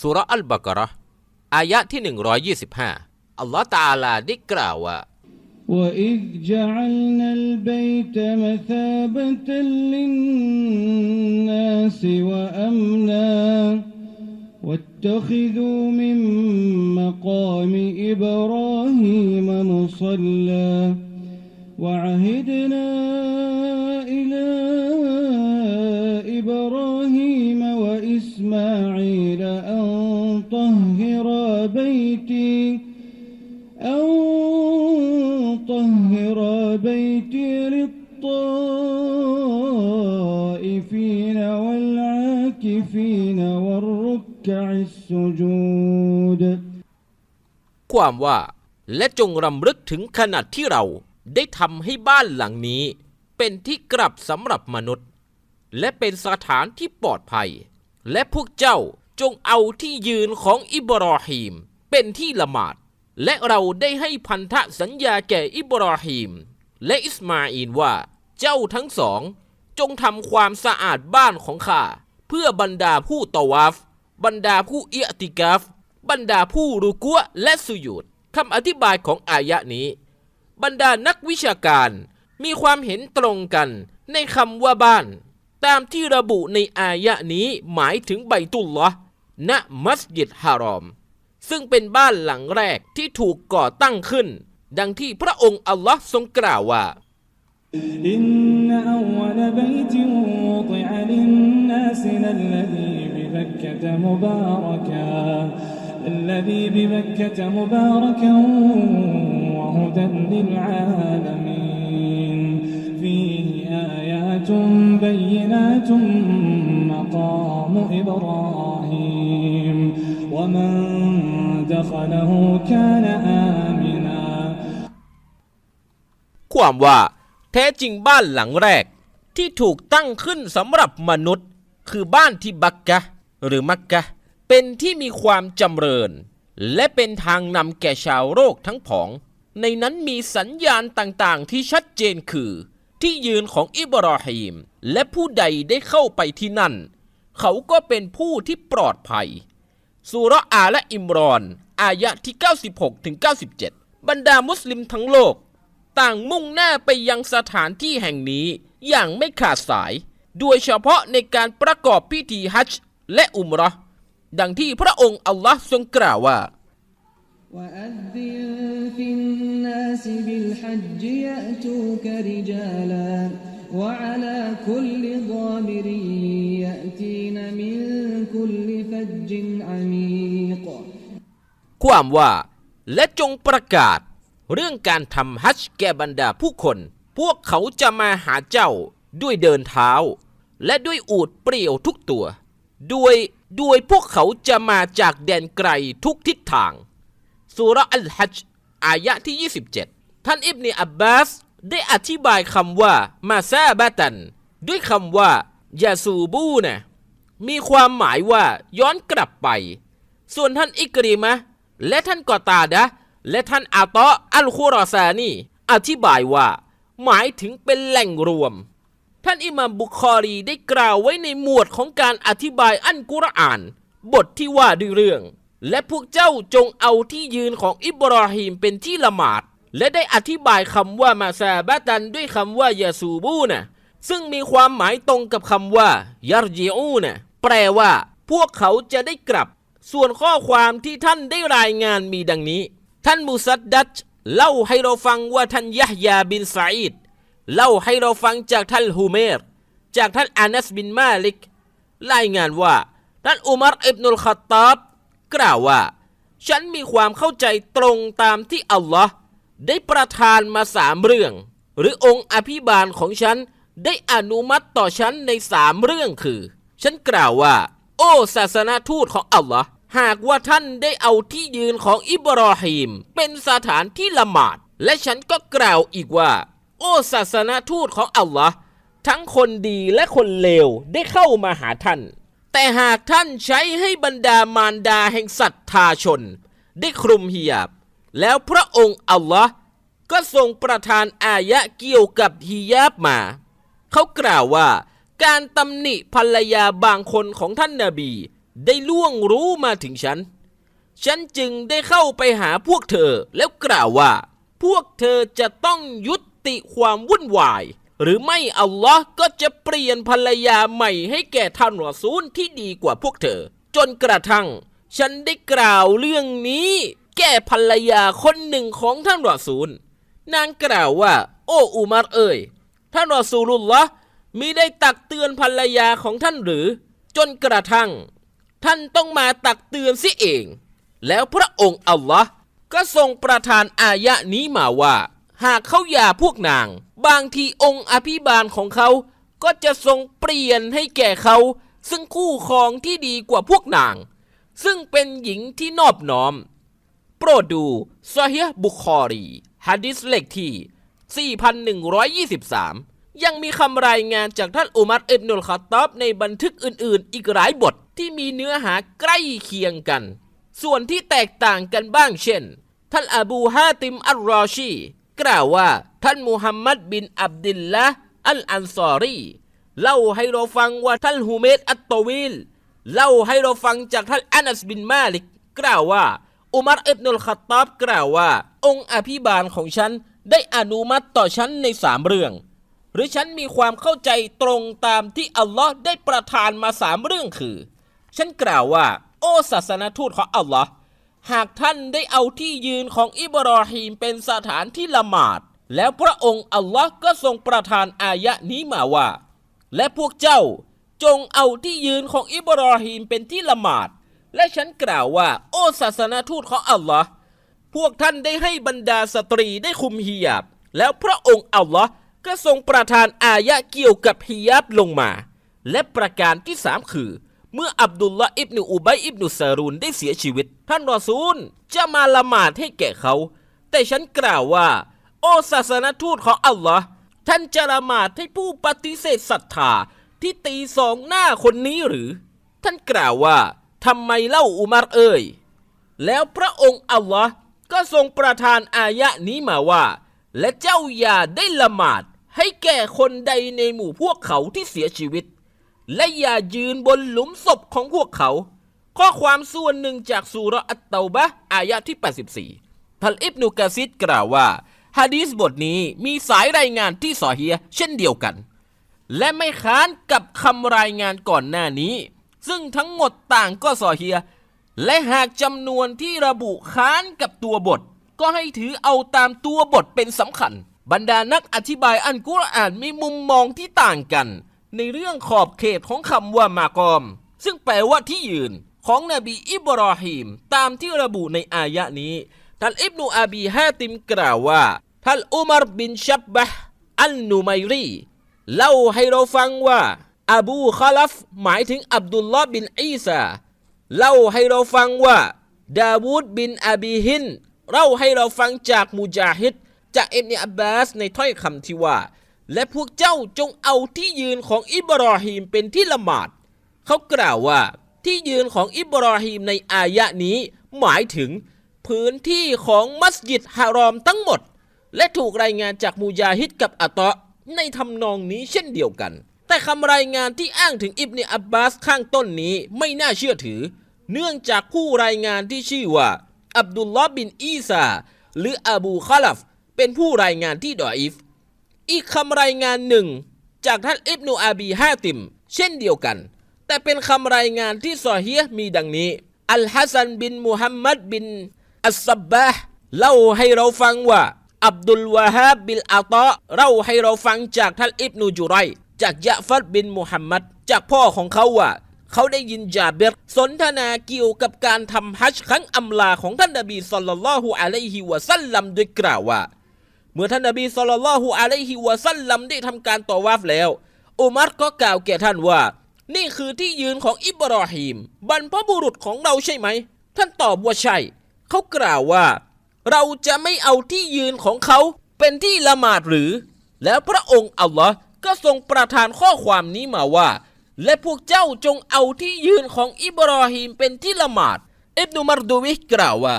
สุราะห์อัลบากะเราะห์อายะที่ 125 อัลลอฮ์ตะอาลาได้กล่าวว่า وإذ جعلنا البيت مثابة للناس وأمنا واتخذوا من مقام إبراهيم مصلى وعهدنا إلى إبراهيم وإسماعيل أن طهرا بيتي أن طهرا بيتي للطائفين والعاكفين والركع السجود ความว่า และจงรำลึกถึงขนาดที่เราได้ทำให้บ้านหลังนี้ เป็นที่กลับสำหรับมนุษย์ และเป็นสถานที่ปลอดภัย และพวกเจ้าจงเอาที่ยืนของอิบราฮิมเป็นที่ละหมาด และเราได้ให้พันธสัญญาแก่อิบราฮิมและอิสมาอีลว่า เจ้าทั้งสอง จงทำความสะอาดบ้านของข้าเพื่อบรรดาผู้ตวาฟ บรรดาผู้เอียติกาฟ บรรดาผู้รุกัวและสุยุดคำอธิบายของอายะนี้ บรรดานักวิชาการมีความเห็นตรงกันในคำว่าบ้าน ตามที่ระบุในอายะนี้หมายถึงไบตุลลอฮ์ณมัสยิดฮารอม ซึ่งเป็นบ้านหลังแรกที่ถูกก่อตั้งขึ้น ดังที่พระองค์อัลลอฮ์ทรงกล่าวว่า إن أول بيت وضع للناس للذي ببكة مباركا الذي ببكة مباركا وهدى للعالمين بينات مقام إبراهيم ومن دخله كان آمنا ความว่าแท้จริงบ้านหลังแรกที่ถูกตั้งขึ้นสำหรับมนุษย์ คือบ้านที่บักกะห์หรือมักกะห์เป็นที่มีความจำเริญ และเป็นทางนำแก่ชาวโลกทั้งผอง ในนั้นมีสัญญาณต่างๆ ที่ชัดเจนคือ ที่ยืนของอิบราฮิมและผู้ใดได้เข้าไปที่นั่น เขาก็เป็นผู้ที่ปลอดภัย สุเราะห์อาและอิมรอน อายะที่ 96ถึง97 บรรดามุสลิมทั้งโลก ต่างมุ่งหน้าไปยังสถานที่แห่งนี้อย่างไม่ขาดสาย โดยเฉพาะในการประกอบพิธีฮัจญ์และอุมเเราะห์ดังที่พระองค์อัลลอฮ์ทรงกล่าวว่า وأذن في الناس بالحج يأتوك رجالا وعلى كل ضامر يأتين من كل فج عميق ความว่า และจงประกาศ เรื่องการทำฮัจญ์แก่บรรดาผู้คน พวกเขาจะมาหาเจ้าด้วยเดินเท้า และด้วยอูดเปรี่ยวทุกตัว ด้วยด้วยพวกเขาจะมาจากแดนไกลทุกทิศทาง สุราะห์อัลฮัจญ์อายะที่ 27 ท่านอิบนีอับบาสได้อธิบายคำว่ามาซาบะตัน ด้วยคำว่ายาซูบูนะมีความหมายว่าย้อนกลับไป ส่วนท่านอิกรีมะและท่านกอตาดะและท่านอาตออัลคุรอซานีอธิบายว่า หมายถึงเป็นแหล่งรวม ท่านอิมามบุคอรีได้กล่าวไว้ในหมวดของการอธิบายอันกุรอาน บทที่ว่าด้วยเรื่อง และพวกเจ้าจงเอาที่ยืนของอิบราฮิมเป็นที่ละหมาด และได้อธิบายคำว่ามาซาบะตันด้วยคำว่ายาซูบูนะซึ่งมีความหมายตรงกับคำว่ายารจิอูนะแปลว่า พวกเขาจะได้กลับ ส่วนข้อความที่ท่านได้รายงานมีดังนี้ ท่านมุซัดดัชเล่าให้เราฟังว่าท่านยะฮยาบินซาอิดเล่าให้เราฟังจากท่านฮูเมร จากท่านอานัสบินมาลิก รายงานว่า ท่านอุมารอิบนุลขัตตาบกล่าวว่า ฉันมีความเข้าใจตรงตามที่อัลลอฮ์ ได้ประทานมาสามเรื่อง หรือองค์อภิบาลของฉันได้อนุมัติต่อฉันในสามเรื่องคือ ฉันกล่าวว่า โอ้ศาสนาทูตของอัลลอฮ์หากว่าท่านได้เอาที่ยืนของอิบราฮิมเป็นสถานที่ละหมาด และฉันก็กล่าวอีกว่า โอ้ศาสนาทูตของอัลลอฮ์ทั้งคนดีและคนเลวได้เข้ามาหาท่าน แต่หากท่านใช้ให้บรรดามารดาแห่งศรัทธาชน ได้คลุมฮิญาบ แล้วพระองค์อัลลอฮ์ก็ทรงประทานอายะเกี่ยวกับฮิญาบมา เขากล่าวว่าการตำหนิภรรยาบางคนของท่านนาบี ได้ล่วงรู้มาถึงฉัน ฉันจึงได้เข้าไปหาพวกเธอแล้วกล่าวว่า พวกเธอจะต้องยุติความวุ่นวาย หรือไม่อัลลอฮ์ก็จะเปลี่ยนภรรยาใหม่ให้แก่ท่านรอซูลที่ดีกว่าพวกเธอ จนกระทั่ง ฉันได้กล่าวเรื่องนี้ แก่ภรรยาคนหนึ่งของท่านรอซูล นางกล่าวว่า โอ้อุมัรเอ่ย ท่านรอซูลุลละมิได้ตักเตือนภรรยาของท่านหรือ จนกระทั่ง ท่านต้องมาตักเตือนสิเอง แล้วพระองค์อัลลอฮ์ก็ทรงประทานอายะนี้มาว่า หากเขาหย่าพวกนาง บางทีองค์อภิบาลของเขา ก็จะทรงเปลี่ยนให้แก่เขา ซึ่งคู่ครองที่ดีกว่าพวกนาง ซึ่งเป็นหญิงที่นอบน้อม โปรดดูซอฮีบุคอรีฮะดิษเลขที่ 4123 ยังมีคำรายงานจากท่านอุมัรอิบนุลคอตอบในบันทึกอื่นๆ อีกหลายบทที่มีเนื้อหาใกล้เคียงกัน ส่วนที่แตกต่างกันบ้างเช่น ท่านอบูฮาติมอัลรอชี กล่าวว่าท่านมุฮัมมัดบินอับดิลละอัลอันซอรีเล่าให้เราฟังว่าท่านฮูเมดอัตโตวิลเล่าให้เราฟังจากท่านอานัสบินมาลิก กล่าวว่า อุมัรอิบนุลขัตตอบกล่าวว่า องค์อภิบาลของฉันได้อนุมัติต่อฉันในสามเรื่อง หรือฉันมีความเข้าใจตรงตามที่อัลลอฮ์ได้ประทานมาสามเรื่องคือ ฉันกล่าวว่า โอ้ศาสนทูตของอัลลอฮ์หากท่านได้เอาที่ยืนของอิบรอฮีมเป็นสถานที่ละหมาด แล้วพระองค์อัลลอฮ์ก็ทรงประทานอายะนี้มาว่า และพวกเจ้าจงเอาที่ยืนของอิบรอฮีมเป็นที่ละหมาด และฉันกล่าวว่า โอ้ศาสนาทูตของอัลลอฮ์พวกท่านได้ให้บรรดาสตรีได้คุมฮิญาบ แล้วพระองค์อัลลอฮ์ก็ทรงประทานอายะเกี่ยวกับฮิญาบลงมา และประการที่สามคือ เมื่ออับดุลละอิบนุอุบัยอิบนุซารูนได้เสียชีวิต ท่านรอซูลจะมาละหมาดให้แก่เขา แต่ฉันกล่าวว่า โอ้ศาสนาทูตของอัลลอฮ์ท่านจะละหมาดให้ผู้ปฏิเสธศรัทธาที่ตีสองหน้าคนนี้หรือ ท่านกล่าวว่า ทำไมเล่าอุมัรเอ่ย แล้วพระองค์อัลลอฮ์ก็ทรงประทานอายะนี้มาว่า และเจ้าอย่าได้ละหมาดให้แก่คนใดในหมู่พวกเขาที่เสียชีวิต และอย่ายืนบนหลุมศพของพวกเขา ข้อความส่วนหนึ่งจากสุรอัตเตาบะอายะที่ 84ท่านอิบนุกะซิดกล่าวว่าฮะดีษบทนี้มีสายรายงานที่สอเฮียเช่นเดียวกัน และไม่ค้านกับคำรายงานก่อนหน้านี้ ซึ่งทั้งหมดต่างก็สอเฮีย และหากจำนวนที่ระบุค้านกับตัวบท ก็ให้ถือเอาตามตัวบทเป็นสำคัญ บรรดานักอธิบายอันกุรอานมีมุมมองที่ต่างกัน ในเรื่องขอบเขตของคำว่ามากอม ซึ่งแปลว่าที่ยืนของนบีอิบรอฮีมตามที่ระบุในอายะนี้ ท่านอิบนุอาบีฮาติมกล่าวว่า ท่านอุมารบินชับบะอัลนูไมรีเล่าให้เราฟังว่า อบูคาลัฟหมายถึงอับดุลลอฮ์บินอีซาเล่าให้เราฟังว่า ดาวูดบินอาบีฮินเล่าให้เราฟังจากมุจาฮิดจากอิบเนอับบาสในถ้อยคำที่ว่า และพวกเจ้าจงเอาที่ยืนของอิบรอฮีมเป็นที่ละหมาด เขากล่าวว่าที่ยืนของอิบรอฮีมในอายะนี้ หมายถึง พื้นที่ของมัสยิดฮารอมทั้งหมด และถูกรายงานจากมูจาฮิดกับอัตตะในทำนองนี้เช่นเดียวกัน แต่คำรายงานที่อ้างถึงอิบเนอับบาสข้างต้นนี้ไม่น่าเชื่อถือ เนื่องจากผู้รายงานที่ชื่อว่า อับดุลลอบินอีซาหรืออบูคาลัฟเป็นผู้รายงานที่ดออิฟ อีกคำรายงานหนึ่ง จากท่านอิบนุอาบีฮาติม เช่นเดียวกัน แต่เป็นคำรายงานที่ซอเฮียมีดังนี้ อัลฮัสซันบินมุฮัมมัดบินอัสซับบะเล่าให้เราฟังว่า อับดุลวาฮาบบิลอาตะเล่าให้เราฟังจากท่านอิบนูจุไร จากยะฟัดบินมุฮัมมัดจากพ่อของเขาว่าเขาได้ยินจาเบรสนทนาเกี่ยวกับการทำฮัจญ์ครั้งอำลาของท่านนบีศ็อลลัลลอฮุอะลัยฮิวะซัลลัมโดยกล่าวว่า เมื่อท่านนบีศ็อลลัลลอฮุอะลัยฮิวะซัลลัมได้ทำการต่อวาฟแล้วอุมัรก็กล่าวแก่ท่านว่า นี่คือที่ยืนของอิบรอฮีมบรรพบุรุษของเราใช่ไหม ท่านตอบว่าใช่ เขากล่าวว่า เราจะไม่เอาที่ยืนของเขาเป็นที่ละหมาดหรือ แล้วพระองค์อัลลอฮ์ ก็ทรงประทานข้อความนี้มาว่า และพวกเจ้าจงเอาที่ยืนของอิบรอฮีมเป็นที่ละหมาดอิบนุมารดูวิกกล่าวว่า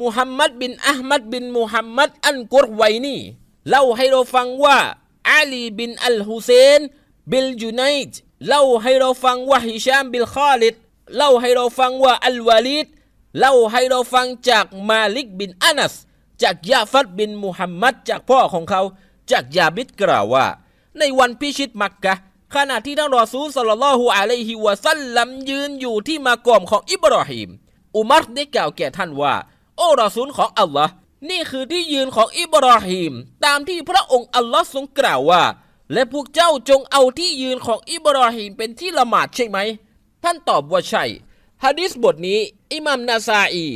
มุฮัมมัดบินอัลมัดบินมุฮัมมัดอันกุรไวนีเล่าให้เราฟังว่าอาลีบินอัลฮุเซนบิลจูไนต์เล่าให้เราฟังว่าฮิชามบิลคอลิดเล่าให้เราฟังว่าอัลวาลิดเล่าให้เราฟังจากมาลิกบินอานัส จากยาฟัดบินมุฮัมมัดจากพ่อของเขา จากยาบิดกล่าวว่า ในวันพิชิตมักกะขณะที่ท่านรอซูลสัลลัลลอฮุอะลัยฮิวะซัลลัมยืนอยู่ที่มากอมของอิบราฮิมอุมัรได้กล่าวแก่ท่านว่า โอ้รอซูลของอัลลอฮ์นี่คือที่ยืนของอิบราฮิมตามที่พระองค์อัลลอฮ์ทรงกล่าวว่า และพวกเจ้าจงเอาที่ยืนของอิบราฮิมเป็นที่ละหมาดใช่ไหม ท่านตอบว่าใช่ฮะดิษบทนี้ อิหมัมนาซาอี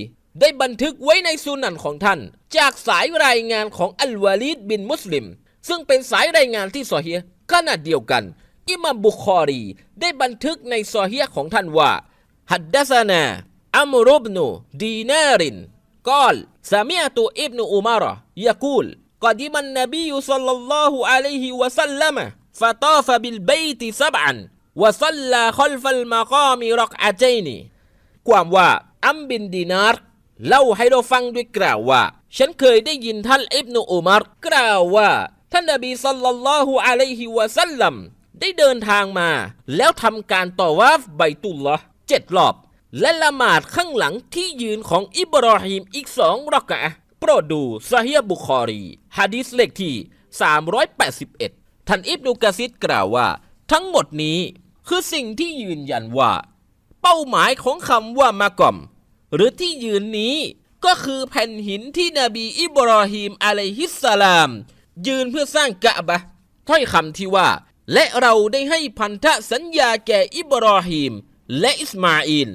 ได้บันทึกไว้ในสุนันของท่าน จากสายรายงานของอัลวาลิดบินมุสลิม ซึ่งเป็นสายรายงานที่ซอเฮียขณะเดียวกัน อิมามบุคอรีได้บันทึกในซอเฮียของท่านว่าฮัดดัสนาอัมรุบนูดีนารินกอลซามีตุอิบนุอุมาระยากูลกอดิมันนบีสัลลัลลอฮุอะลัยฮิวะสัลลัมฟะตาฟะบิลเบยติซับอันวะซัลลาคอลฟัลมะกามิรักอาเจนีความว่าอัมบินดีนาร์เล่าให้เราฟังด้วยกล่าวว่า ฉันเคยได้ยินท่านอิบนุอุมารกล่าวว่า ท่านนบีสัลลัลลอฮุอะลัยฮิวะสัลลัมได้เดินทางมา แล้วทำการต่อวาฟไบตุลลอฮ์เจ็ดรอบ และละหมาดข้างหลังที่ยืนของอิบราฮิมอีกสองรักะอะโปรดดูซาฮียบุคอรีฮะดีษเลขที่ 381 ท่านอิบนุกะซิดกล่าวว่า ทั้งหมดนี้คือสิ่งที่ยืนยันว่า เป้าหมายของคำว่ามากอม หรือที่ยืนนี้ก็คือแผ่นหินที่นบีอิบราฮิมอะลัยฮิสสลาม ยืนเพื่อสร้างกะบะถ้อยคำที่ว่า และเราได้ให้พันธสัญญาแก่อิบราฮิมและอิสมาอิล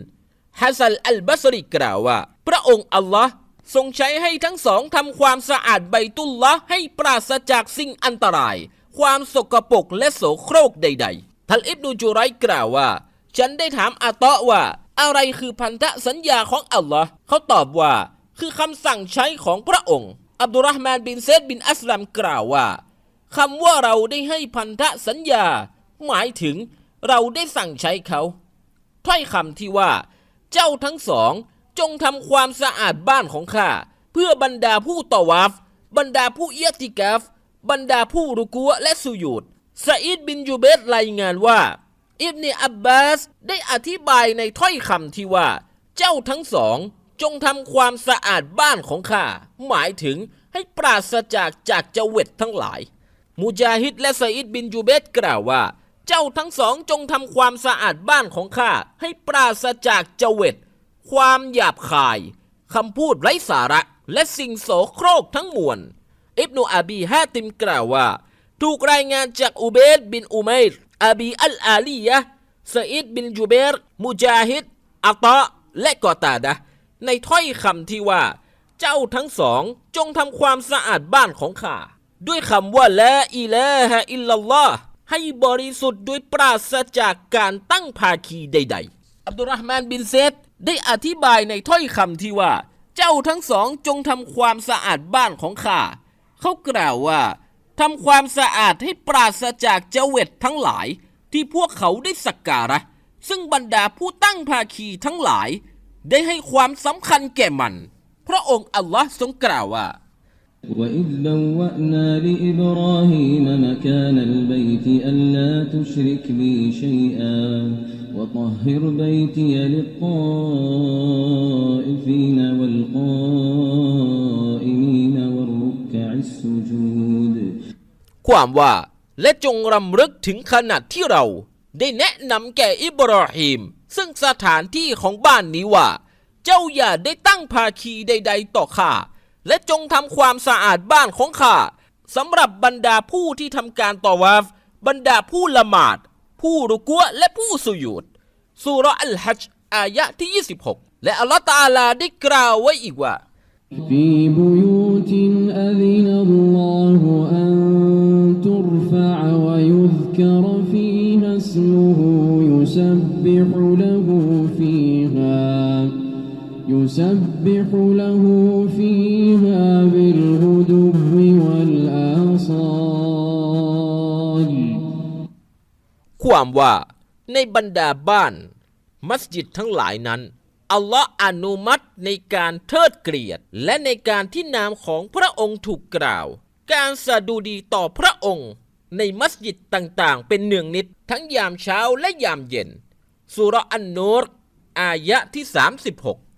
ฮัสซันอัลบัสริกล่าวว่า พระองค์อัลลอฮ์ทรงใช้ให้ทั้งสองทำความสะอาดใบตุลละให้ปราศจากสิ่งอันตราย ความสกปรกและโสโครกใด ๆท่านอิบนูจูไรกล่าวว่า ฉันได้ถามอาตาะว่า อะไรคือพันธสัญญาของอัลลอฮ์เขาตอบว่า คือคำสั่งใช้ของพระองค์ อับดุลรห์มานบินเซดบินอัสลัมกล่าวว่าคำว่าเราได้ให้พันธสัญญา หมายถึงเราได้สั่งใช้เขา ถ้อยคำที่ว่า เจ้าทั้งสองจงทำความสะอาดบ้านของข้าเพื่อบรรดาผู้ตอวาฟ บรรดาผู้เอียติกาฟ บรรดาผู้รุกัวและสุยูดซาอิดบินยูเบตรายงานว่า อิบเนอับบาสได้อธิบายในถ้อยคำที่ว่า เจ้าทั้งสอง จงทำความสะอาดบ้านของข้าหมายถึงให้ปราศจากจากเจเวตทั้งหลาย มูจาฮิดและซาอิดบินจูเบตกล่าวว่า เจ้าทั้งสองจงทำความสะอาดบ้านของข้าให้ปราศจากเจเวตความหยาบคายคำพูดไร้สาระและสิ่งโสโครกทั้งมวลอิบนุอาบีฮาติมกล่าวว่า ถูกรายงานจากอุเบดบินอุมัยรอาบีอัลอาลียะซาอิดบินจูเบร มุจาฮิดอัตะและกอตาดะ ในถ้อยคำที่ว่า เจ้าทั้งสองจงทำความสะอาดบ้านของข้าด้วยคำว่าละอิลาฮะอิลลัลลอฮ์ให้บริสุทธิ์โดยปราศจากการตั้งภาคีใด ๆ อับดุลรห์มานบินเซดได้อธิบายในถ้อยคำที่ว่า เจ้าทั้งสองจงทำความสะอาดบ้านของข้าเขากล่าวว่าทำความสะอาดให้ปราศจากเจเวตทั้งหลาย ที่พวกเขาได้สักการะ ซึ่งบรรดาผู้ตั้งภาคีทั้งหลาย ได้ให้ความสำคัญแก่มัน พระองค์อัลลอฮ์ทรงกล่าวว่า وإذ بوأنا لإبراهيم مكان البيت ألا تشرك بي شيئا وطهر بيتي للطائفين والقائمين والركع السجود ความว่า และจงรำลึกถึงขนาดที่เรา ได้แนะนำแก่อิบราฮิม ซึ่งสถานที่ของบ้านนี้ว่า เจ้าอย่าได้ตั้งภาคีใด ๆ ต่อข้า และจงทำความสะอาดบ้านของข้าสำหรับบรรดาผู้ที่ทำการต่อวาฟ บรรดาผู้ละหมาด ผู้รุกัวและผู้สุยูดสุเราะห์อัลฮัจญ์อายะที่ 26 และอัลลอฮฺตะอาลาได้กล่าวไว้อีกว่า في بيوت أذن الله يسبح له فيها يسبح له فيها بالغدو والآصال ความว่าในบรรดาบ้าน มัสยิดทั้งหลายนั้น อัลลอฮ์อนุมัติในการเทิดเกลียด และในการที่นามของพระองค์ถูกกล่าว การสะดุดีต่อพระองค์ ในมัสยิดต่างๆ เป็นเนืองนิด ทั้งยามเช้าและยามเย็นสุราะห์อันนูรอายะที่ 36